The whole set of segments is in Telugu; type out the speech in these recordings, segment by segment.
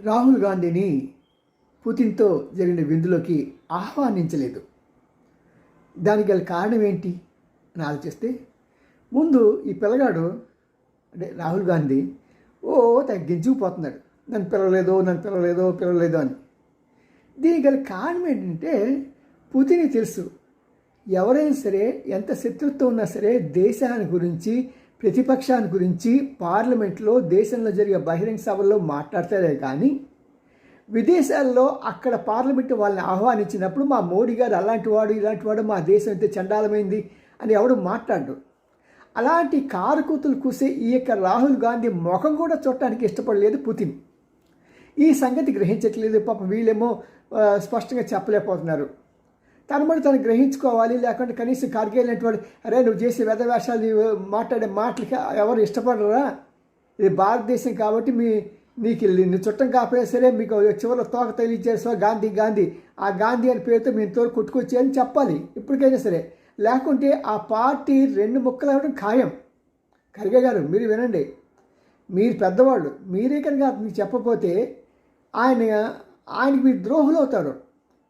రాహుల్ గాంధీని పుతిన్తో జరిగిన విందులోకి ఆహ్వానించలేదు. దానికి గల కారణం ఏంటి అని ఆలోచిస్తే ముందు ఈ పిల్లగాడు అంటే రాహుల్ గాంధీ ఓ తగ్గించుకుపోతున్నాడు నన్ను పిలవలేదో నన్ను పిలవలేదో పిలవలేదో అని. దీనికి గల కారణం ఏంటంటే పుతిని తెలుసు ఎవరైనా సరే ఎంత శత్రుత్వం ఉన్నా సరే దేశాన్ని గురించి ప్రతిపక్షాన్ని గురించి పార్లమెంట్లో దేశంలో జరిగే బహిరంగ సభల్లో మాట్లాడతారే కానీ విదేశాల్లో అక్కడ పార్లమెంటు వాళ్ళని ఆహ్వానించినప్పుడు మా మోడీ గారు అలాంటి వాడు ఇలాంటి వాడు మా దేశం అయితే చండాలమైంది అని ఎవడు మాట్లాడు అలాంటి కారుకూతులు కూసే ఈ యొక్క రాహుల్ గాంధీ ముఖం కూడా చూడటానికి ఇష్టపడలేదు పుతిన్. ఈ సంగతి గ్రహించట్లేదు పాపం వీళ్ళేమో స్పష్టంగా చెప్పలేకపోతున్నారు. తను మరి తను గ్రహించుకోవాలి లేకుంటే కనీసం కార్గేలినటువంటి వాడు అరే నువ్వు చేసే వేషాలు మాట్లాడే మాటలకి ఎవరు ఇష్టపడరా? ఇది భారతదేశం కాబట్టి మీ నీకు నిన్ను చుట్టం కాకపోయినా సరే మీకు చివరిలో తోక తెలియజేసా గాంధీ గాంధీ. ఆ గాంధీ అని పేరుతో మీ తోడు కొట్టుకొచ్చి అని చెప్పాలి ఇప్పటికైనా సరే. లేకుంటే ఆ పార్టీ రెండు ముక్కలు అవ్వడం ఖాయం. ఖర్గే గారు మీరు వినండి. మీరు పెద్దవాళ్ళు మీరే కనుక మీకు చెప్పకపోతే ఆయన ఆయనకి మీరు ద్రోహులు అవుతారు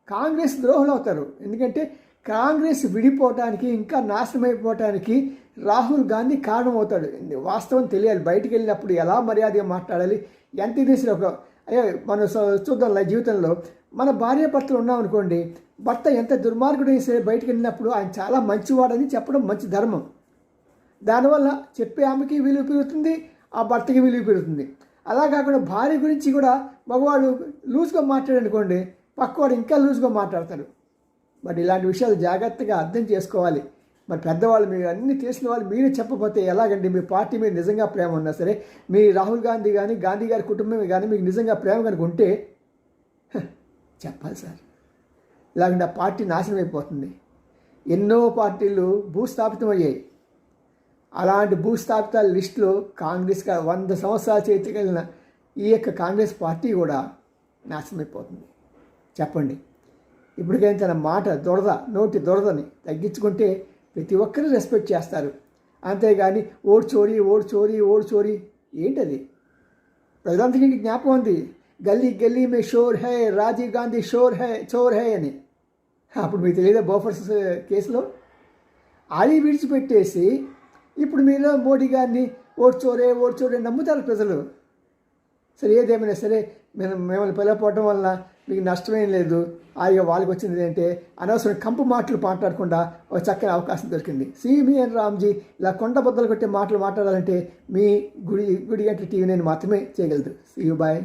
కాంగ్రెస్ ద్రోహులు అవుతారు ఎందుకంటే కాంగ్రెస్ విడిపోవటానికి ఇంకా నాశనం రాహుల్ గాంధీ కారణం అవుతాడు వాస్తవం తెలియాలి. బయటికి వెళ్ళినప్పుడు ఎలా మర్యాదగా మాట్లాడాలి? ఎంత తీసిన ఒక అయ్యో మనం చూద్దాం జీవితంలో. మన భార్య భర్తలు ఉన్నామనుకోండి భర్త ఎంత దుర్మార్గుడైనా సరే బయటికి వెళ్ళినప్పుడు ఆయన చాలా మంచివాడని చెప్పడం మంచి ధర్మం. దానివల్ల చెప్పే ఆమెకి విలువ పెరుగుతుంది ఆ భర్తకి విలువ పెరుగుతుంది. అలా కాకుండా భార్య గురించి కూడా మగవాడు లూజ్గా మాట్లాడనుకోండి పక్కవాడు ఇంకా లూజ్గా మాట్లాడతాడు. మరి ఇలాంటి విషయాలు జాగ్రత్తగా అర్థం చేసుకోవాలి. మరి పెద్దవాళ్ళు మీరు అన్ని తెలిసిన వాళ్ళు మీరే చెప్పకపోతే ఎలాగండి? మీ పార్టీ మీద నిజంగా ప్రేమ ఉన్నా సరే మీ రాహుల్ గాంధీ కానీ గాంధీ గారి కుటుంబం కానీ మీకు నిజంగా ప్రేమ కనుక ఉంటే చెప్పాలి సార్. ఇలాగంటే ఆ పార్టీ నాశనం అయిపోతుంది. ఎన్నో పార్టీలు భూస్థాపితమయ్యాయి అలాంటి భూస్థాపితాల లిస్టులో కాంగ్రెస్ వంద సంవత్సరాల చేతికెళ్ళిన ఈ యొక్క కాంగ్రెస్ పార్టీ కూడా నాశనమైపోతుంది చెప్పండి. ఇప్పటికైనా తన మాట దొరద నోటి దొరదని తగ్గించుకుంటే ప్రతి ఒక్కరు రెస్పెక్ట్ చేస్తారు. అంతేగాని ఓడి చోరీ ఓడి చోరీ ఓడి చోరీ ఏంటది? ప్రజలందరికీ జ్ఞాపకం ఉంది. గల్లీ గల్లీ మే షోర్ హై రాజీవ్ గాంధీ షోర్ హై చోర్ హై అని. అప్పుడు మీకు తెలియదా బోఫర్స్ కేసులో? అది విడిచిపెట్టేసి ఇప్పుడు మీరు మోడీ గారిని ఓడ్చోరే ఓడ్చోరే నమ్ముతారు ప్రజలు. సరే ఏదేమైనా సరే మేము మిమ్మల్ని పిలవపోవడం వల్ల మీకు నష్టమేం లేదు. హాయిగా వాళ్ళకి వచ్చింది ఏంటంటే అనవసరం కంపు మాటలు మాట్లాడకుండా ఒక చక్కని అవకాశం దొరికింది. సిమి అండ్ రామ్జీ ఇలా కొండ బద్దలు కొట్టే మాటలు మాట్లాడాలంటే మీ గుడి గుడి గంట టీవీ నేను మాత్రమే చేయగలదు. See you bye